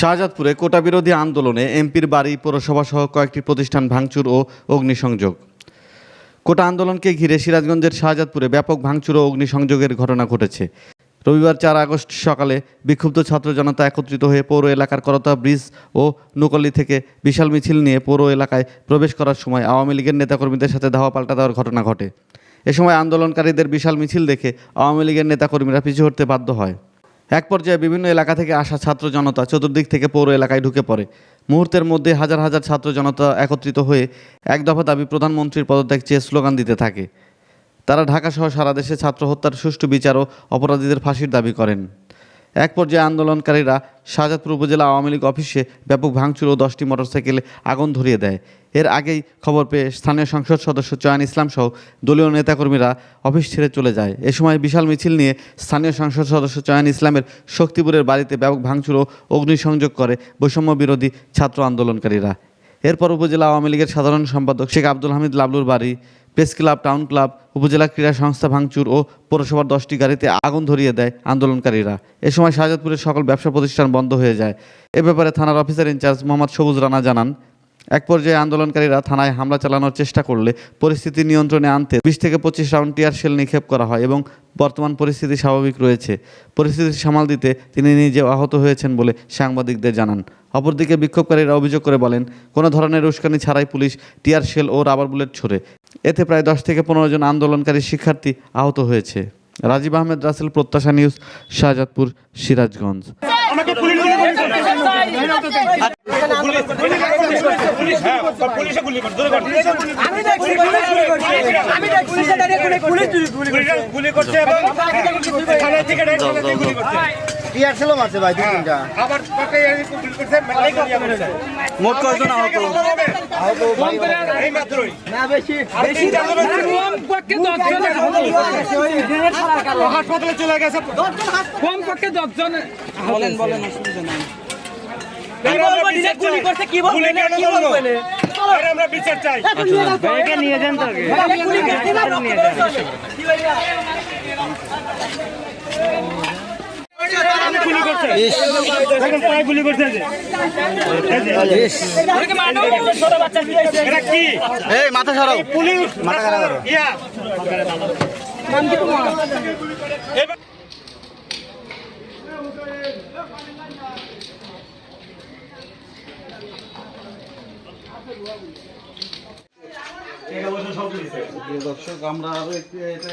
শাহজাদপুরে কোটা বিরোধী আন্দোলনে এমপির বাড়ি, পৌরসভা সহ কয়েকটি প্রতিষ্ঠান ভাঙচুর ও অগ্নিসংযোগ। কোটা আন্দোলনকে ঘিরে সিরাজগঞ্জের শাহজাদপুরে ব্যাপক ভাঙচুর ও অগ্নিসংযোগের ঘটনা ঘটেছে। রবিবার চার আগস্ট সকালে বিক্ষুব্ধ ছাত্র জনতা একত্রিত হয়ে পৌর এলাকার করতা ব্রিজ ও নকলি থেকে বিশাল মিছিল নিয়ে পৌর এলাকায় প্রবেশ করার সময় আওয়ামী লীগের নেতাকর্মীদের সাথে ধাওয়া পাল্টা দেওয়ার ঘটনা ঘটে। এ সময় আন্দোলনকারীদের বিশাল মিছিল দেখে আওয়ামী লীগের নেতাকর্মীরা পিছু হতে বাধ্য হয়। এক পর্যায়ে বিভিন্ন এলাকা থেকে আসা ছাত্র জনতা চতুর্দিক থেকে পৌর এলাকায় ঢুকে পড়ে। মুহূর্তের মধ্যে হাজার হাজার ছাত্র জনতা একত্রিত হয়ে এক দফা দাবি প্রধানমন্ত্রীর পদত্যাগ চেয়ে স্লোগান দিতে থাকে। তারা ঢাকা সহ সারা দেশে ছাত্র হত্যার সুষ্ঠু বিচার ও অপরাধীদের ফাঁসির দাবি করেন। এক পর্যায়ে আন্দোলনকারীরা শাহজাদপুর উপজেলা আওয়ামী লীগ অফিসে ব্যাপক ভাঙচুর ও দশটি মোটরসাইকেলে আগুন ধরিয়ে দেয়। এর আগেই খবর পেয়ে স্থানীয় সংসদ সদস্য চয়ন ইসলাম সহ দলীয় নেতাকর্মীরা অফিস ছেড়ে চলে যায়। এ সময় বিশাল মিছিল নিয়ে স্থানীয় সংসদ সদস্য চয়ন ইসলামের শক্তিপুরের বাড়িতে ব্যাপক ভাঙচুর ও অগ্নিসংযোগ করে বৈষম্য বিরোধী ছাত্র আন্দোলনকারীরা। এরপর উপজেলা আওয়ামী লীগের সাধারণ সম্পাদক শেখ আব্দুল হামিদ লাবলুর বাড়ি প্রেস ক্লাব, টাউন ক্লাব, উপজেলা ক্রীড়া সংস্থা ভাঙচুর ও পৌরসভার দশটি গাড়িতে আগুন ধরিয়ে দেয় আন্দোলনকারীরা। এ সময় শাহজাদপুরের সকল ব্যবসা প্রতিষ্ঠান বন্ধ হয়ে যায়। এ ব্যাপারে থানার অফিসার ইনচার্জ মোহাম্মদ সবুজ রানা জানান, এক পর্যায়ে আন্দোলনকারীরা থানায় হামলা চালানোর চেষ্টা করলে পরিস্থিতি নিয়ন্ত্রণে আনতে বিশ থেকে পঁচিশ রাউন্ড টিয়ার শেল নিক্ষেপ করা হয় এবং বর্তমান পরিস্থিতি স্বাভাবিক রয়েছে। পরিস্থিতি সামাল দিতে তিনি নিজে আহত হয়েছেন বলে সাংবাদিকদের জানান। অপরদিকে বিক্ষোভকারীরা অভিযোগ করে বলেন, কোনো ধরনের উস্কানি ছাড়াই পুলিশ টিয়ার শেল ও রাবার বুলেট ছোড়ে। এতে প্রায় দশ থেকে পনেরো জন আন্দোলনকারী শিক্ষার্থী আহত হয়েছে। রাজীব আহমেদ রাসেল প্রত্যাশা নিউজ শাহজাদপুর সিরাজগঞ্জ। আমাকে পুলিশ গুলি করছে। ছিল মারছে ভাই দুই তিনটা। আবার মোট কয়জন আহত? আহত এই মাত্রই। না বেশি। বেশি। হাসপাতালে চলে গেছে। কি বলব নিজে গুলি করছে কি বলব গুলি কেন কি করল? বলব? আমরা বিচার চাই। নিয়ে যান তো গুলি করছে না নিয়ে গুলি করছে দেখেন পায়ে গুলি করছে যে। এই যে। ছোট বাচ্চা কি হয়েছে এটা কি? এই মাথা সরাও। পুলিশ। মাথা খারাপ করো। দর্শক আমরা আরও একটু এটা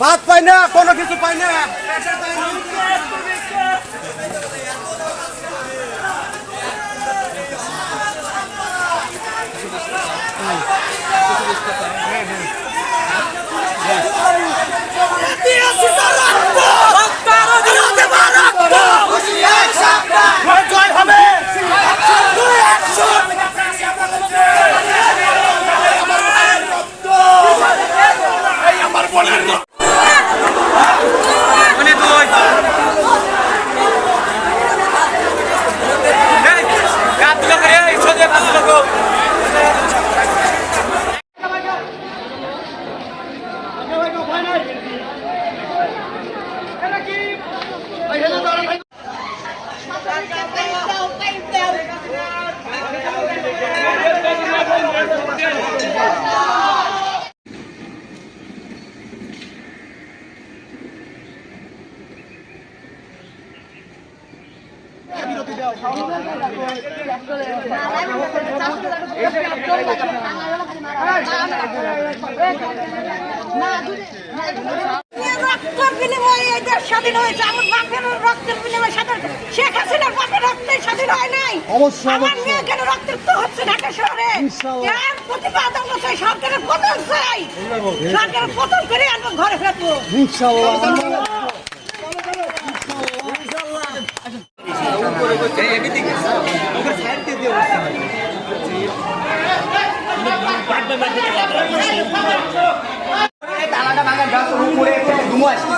ভাত পাই না কোনো কিছু পাই না। রক্তের দেশ স্বাধীন হয়েছে আমার বাপের রক্তের বিনিময়ে স্বাধীন শেখ হাসিনার বাপের রক্তে স্বাধীন হয় নাই অবশ্যই, আমার। মেয়ে কেন রক্তাক্ত হচ্ছে ঢাকা শহরে? ইনশাআল্লাহ। এর প্রতিবাদ আমরা চাই সরকারের পতন চাই। সরকারের পতন করে আমরা ঘরে ফেরবো। ইনশাআল্লাহ তালাটা ভাঙা গাছ। উপরে ঘুমো আসছে